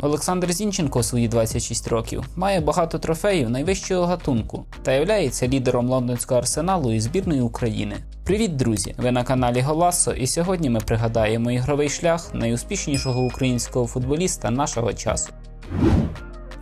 Олександр Зінченко у свої 26 років має багато трофеїв найвищого гатунку та являється лідером лондонського арсеналу і збірної України. Привіт, друзі! Ви на каналі Голасо, і сьогодні ми пригадаємо ігровий шлях найуспішнішого українського футболіста нашого часу.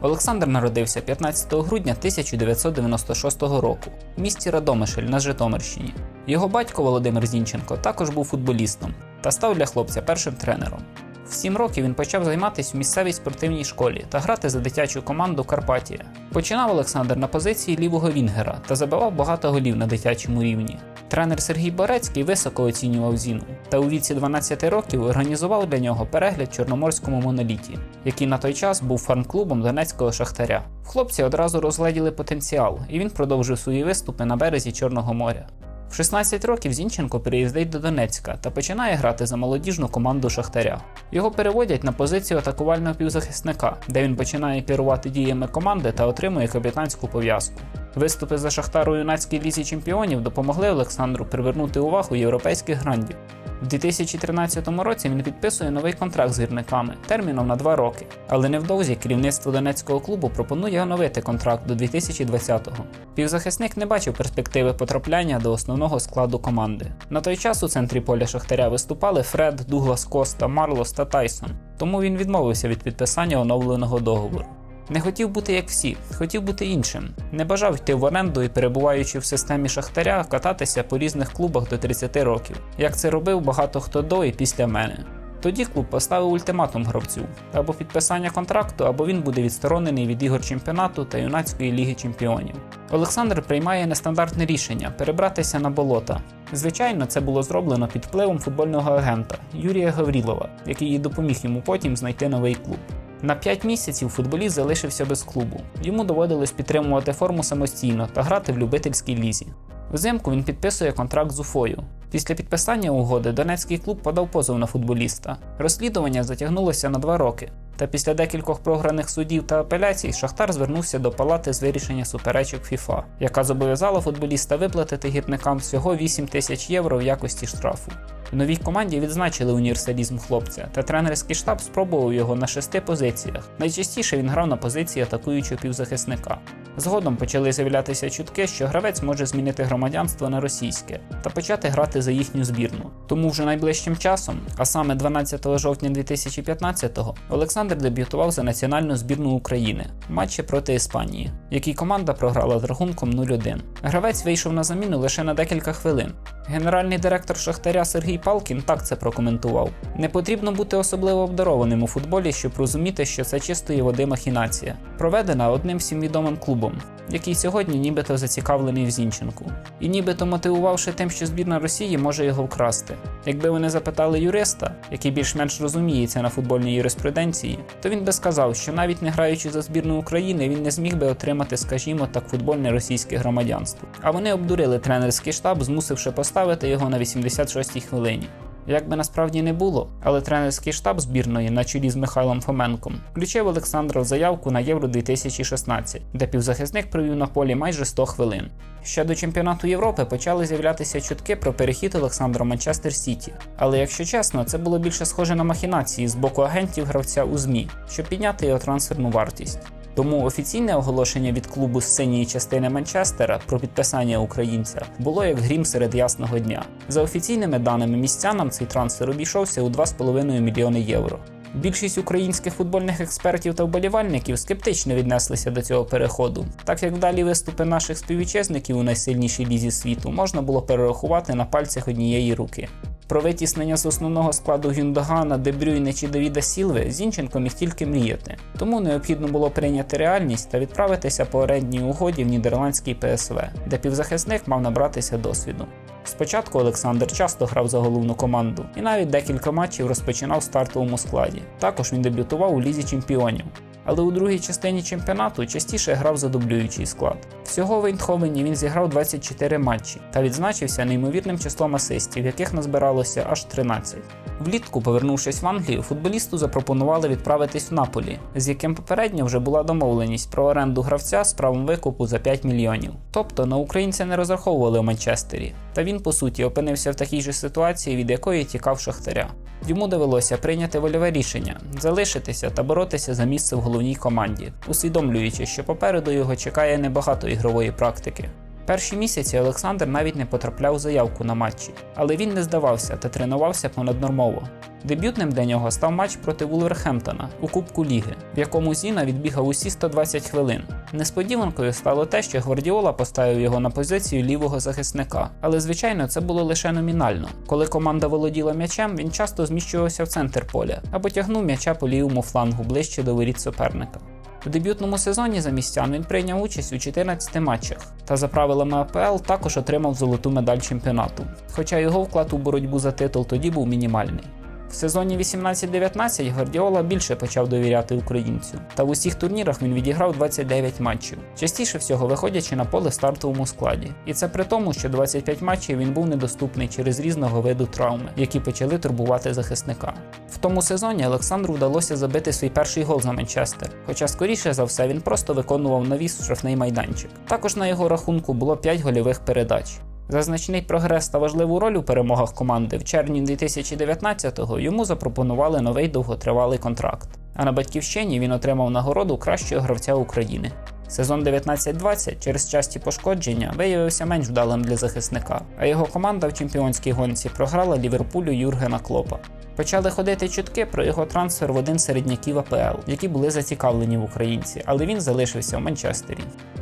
Олександр народився 15 грудня 1996 року в місті Радомишль на Житомирщині. Його батько Володимир Зінченко також був футболістом та став для хлопця першим тренером. В 7 років він почав займатися в місцевій спортивній школі та грати за дитячу команду Карпатія. Починав Олександр на позиції лівого вінгера та забивав багато голів на дитячому рівні. Тренер Сергій Борецький високо оцінював Зіну та у віці 12 років організував для нього перегляд Чорноморському моноліті, який на той час був фарм-клубом Донецького шахтаря. Хлопці одразу розгледіли потенціал, і він продовжив свої виступи на березі Чорного моря. В 16 років Зінченко переїздить до Донецька та починає грати за молодіжну команду Шахтаря. Його переводять на позицію атакувального півзахисника, де він починає керувати діями команди та отримує капітанську пов'язку. Виступи за Шахтар у юнацькій лізі чемпіонів допомогли Олександру привернути увагу європейських грандів. В 2013 році він підписує новий контракт з гірниками терміном на 2 роки, але невдовзі керівництво донецького клубу пропонує оновити контракт до 2020-го. Півзахисник не бачив перспективи потрапляння до основного складу команди. На той час у центрі поля Шахтаря виступали Фред, Дуглас Коста, Марлос та Тайсон, тому він відмовився від підписання оновленого договору. Не хотів бути як всі, хотів бути іншим. Не бажав йти в оренду і, перебуваючи в системі шахтаря, кататися по різних клубах до 30 років, як це робив багато хто до і після мене. Тоді клуб поставив ультиматум гравцю або підписання контракту, або він буде відсторонений від ігор чемпіонату та юнацької ліги чемпіонів. Олександр приймає нестандартне рішення перебратися на болота. Звичайно, це було зроблено під впливом футбольного агента Юрія Гаврілова, який і допоміг йому потім знайти новий клуб. На 5 місяців футболіст залишився без клубу. Йому доводилось підтримувати форму самостійно та грати в любительській лізі. Взимку він підписує контракт з Уфою. Після підписання угоди Донецький клуб подав позов на футболіста. Розслідування затягнулося на 2 роки. Та після декількох програних судів та апеляцій Шахтар звернувся до палати з вирішення суперечок ФІФА, яка зобов'язала футболіста виплатити гірникам всього 8 тисяч євро в якості штрафу. Новій команді відзначили універсалізм хлопця, та тренерський штаб спробував його на шести позиціях. Найчастіше він грав на позиції атакуючого півзахисника. Згодом почали з'являтися чутки, що гравець може змінити громадянство на російське та почати грати за їхню збірну. Тому вже найближчим часом, а саме 12 жовтня 2015-го, Олександр дебютував за національну збірну України в матчі проти Іспанії, в якій команда програла з рахунком 0-1. Гравець вийшов на заміну лише на декілька хвилин. Генеральний директор Шахтаря Сергій Палкін так це прокоментував: не потрібно бути особливо обдарованим у футболі, щоб розуміти, що це чистої води махінація, проведена одним всім відомим клубом, який сьогодні нібито зацікавлений в Зінченку, і нібито мотивувавши тим, що збірна Росії може його вкрасти. Якби вони запитали юриста, який більш-менш розуміється на футбольній юриспруденції, то він би сказав, що навіть не граючи за збірну України, він не зміг би отримати, скажімо так, футбольне російське громадянство. А вони обдурили тренерський штаб, змусивши поставити його на 86-й хвилині. Як би насправді не було, але тренерський штаб збірної на чолі з Михайлом Фоменком включив Олександра в заявку на Євро 2016, де півзахисник провів на полі майже 100 хвилин. Ще до чемпіонату Європи почали з'являтися чутки про перехід Олександра Манчестер Сіті. Але якщо чесно, це було більше схоже на махінації з боку агентів гравця у ЗМІ, щоб підняти його трансферну вартість. Тому офіційне оголошення від клубу з синьої частини Манчестера про підписання українця було як грім серед ясного дня. За офіційними даними містянам цей трансфер обійшовся у 2,5 мільйони євро. Більшість українських футбольних експертів та вболівальників скептично віднеслися до цього переходу, так як вдалі виступи наших співвітчизників у найсильнішій лізі світу можна було перерахувати на пальцях однієї руки. Про витіснення з основного складу Гюндогана, Дебрюйне чи Давіда Сілви Зінченко міг тільки мріяти, тому необхідно було прийняти реальність та відправитися по орендній угоді в нідерландський ПСВ, де півзахисник мав набратися досвіду. Спочатку Олександр часто грав за головну команду і навіть декілька матчів розпочинав в стартовому складі. Також він дебютував у лізі чемпіонів. Але у другій частині чемпіонату частіше грав за дублюючий склад. Всього в Ейндховені він зіграв 24 матчі та відзначився неймовірним числом асистів, яких назбиралося аж 13. Влітку, повернувшись в Англію, футболісту запропонували відправитись в Наполі, з яким попередньо вже була домовленість про оренду гравця з правом викупу за 5 мільйонів. Тобто на українця не розраховували в Манчестері, та він по суті опинився в такій же ситуації, від якої тікав Шахтаря. Йому довелося прийняти вольове рішення залишитися та боротися за місце в головній команді, усвідомлюючи, що попереду його чекає небагато ігрової практики. Перші місяці Олександр навіть не потрапляв у заявку на матчі, але він не здавався та тренувався понаднормово. Дебютним для нього став матч проти Вулверхемптона у Кубку Ліги, в якому Зіна відбігав усі 120 хвилин. Несподіванкою стало те, що Гвардіола поставив його на позицію лівого захисника, але звичайно це було лише номінально. Коли команда володіла м'ячем, він часто зміщувався в центр поля або тягнув м'яча по лівому флангу ближче до воріт суперника. У дебютному сезоні за містян він прийняв участь у 14 матчах та за правилами АПЛ також отримав золоту медаль чемпіонату, хоча його вклад у боротьбу за титул тоді був мінімальний. В сезоні 18-19 Гвардіола більше почав довіряти українцю, та в усіх турнірах він відіграв 29 матчів, частіше всього виходячи на поле в стартовому складі. І це при тому, що 25 матчів він був недоступний через різного виду травми, які почали турбувати захисника. В тому сезоні Олександру вдалося забити свій перший гол за Манчестер, хоча скоріше за все він просто виконував навіс штрафний майданчик. Також на його рахунку було 5 гольових передач. За значний прогрес та важливу роль у перемогах команди в червні 2019-го йому запропонували новий довготривалий контракт. А на батьківщині він отримав нагороду кращого гравця України. Сезон 19-20 через часті пошкодження виявився менш вдалим для захисника, а його команда в чемпіонській гонці програла Ліверпулю Юргена Клопа. Почали ходити чутки про його трансфер в один середняків АПЛ, які були зацікавлені в українці, але він залишився в Манчестері.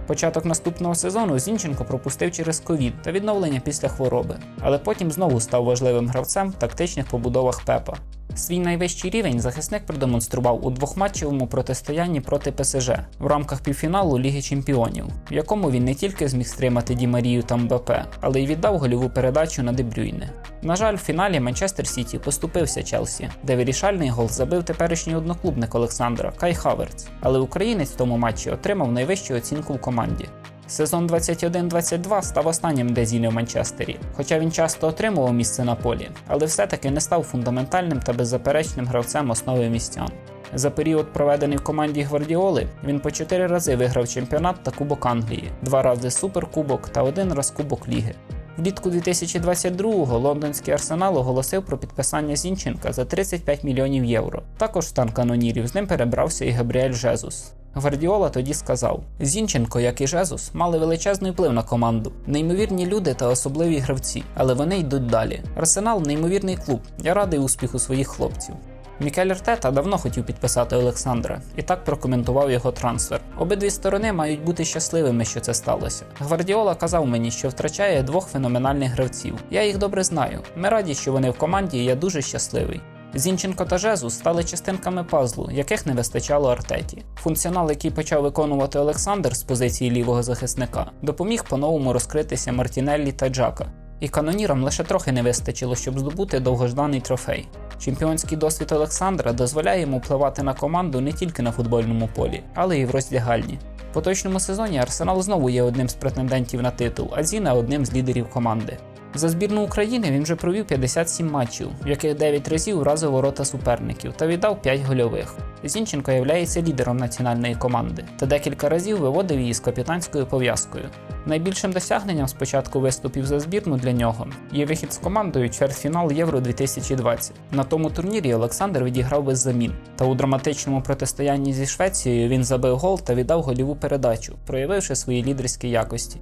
Початок наступного сезону Зінченко пропустив через ковід та відновлення після хвороби, але потім знову став важливим гравцем в тактичних побудовах Пепа. Свій найвищий рівень захисник продемонстрував у двохматчевому протистоянні проти ПСЖ в рамках півфіналу Ліги Чемпіонів, в якому він не тільки зміг стримати Ді Марію та Мбапе, але й віддав гольову передачу на Дебрюйне. На жаль, в фіналі Манчестер Сіті поступився Челсі, де вирішальний гол забив теперішній одноклубник Олександра Кай Хаверц, але українець в тому матчі отримав найвищу оцінку в команді. Сезон 21-22 став останнім для Зіни в Манчестері, хоча він часто отримував місце на полі, але все-таки не став фундаментальним та беззаперечним гравцем основи містян. За період, проведений в команді Гвардіоли, він по чотири рази виграв чемпіонат та Кубок Англії, два рази Суперкубок та один раз Кубок Ліги. Влітку 2022-го лондонський арсенал оголосив про підписання Зінченка за 35 мільйонів євро. Також в стан канонірів з ним перебрався і Габріель Жезус. Гвардіола тоді сказав: Зінченко, як і Жезус, мали величезний вплив на команду, неймовірні люди та особливі гравці, але вони йдуть далі. Арсенал неймовірний клуб. Я радий успіху своїх хлопців. Мікель Артета давно хотів підписати Олександра і так прокоментував його трансфер. Обидві сторони мають бути щасливими, що це сталося. Гвардіола казав мені, що втрачає двох феноменальних гравців. Я їх добре знаю. Ми раді, що вони в команді, і я дуже щасливий. Зінченко та Жезус стали частинками пазлу, яких не вистачало Артеті. Функціонал, який почав виконувати Олександр з позиції лівого захисника, допоміг по-новому розкритися Мартінеллі та Джака. І канонірам лише трохи не вистачило, щоб здобути довгожданий трофей. Чемпіонський досвід Олександра дозволяє йому впливати на команду не тільки на футбольному полі, але й в роздягальні. В поточному сезоні Арсенал знову є одним з претендентів на титул, а Зіна одним з лідерів команди. За збірну України він вже провів 57 матчів, в яких 9 разів вразив ворота суперників та віддав 5 гольових. Зінченко є лідером національної команди та декілька разів виводив її з капітанською пов'язкою. Найбільшим досягненням з початку виступів за збірну для нього є вихід з командою чвертьфінал Євро 2020. На тому турнірі Олександр відіграв без замін, та у драматичному протистоянні зі Швецією він забив гол та віддав гольову передачу, проявивши свої лідерські якості.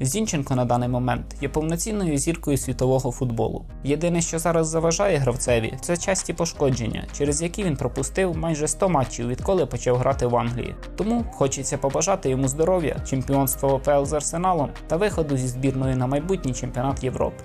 Зінченко на даний момент є повноцінною зіркою світового футболу. Єдине, що зараз заважає гравцеві, це часті пошкодження, через які він пропустив майже 100 матчів, відколи почав грати в Англії. Тому хочеться побажати йому здоров'я, чемпіонства ОПЛ з Арсеналом та виходу зі збірною на майбутній чемпіонат Європи.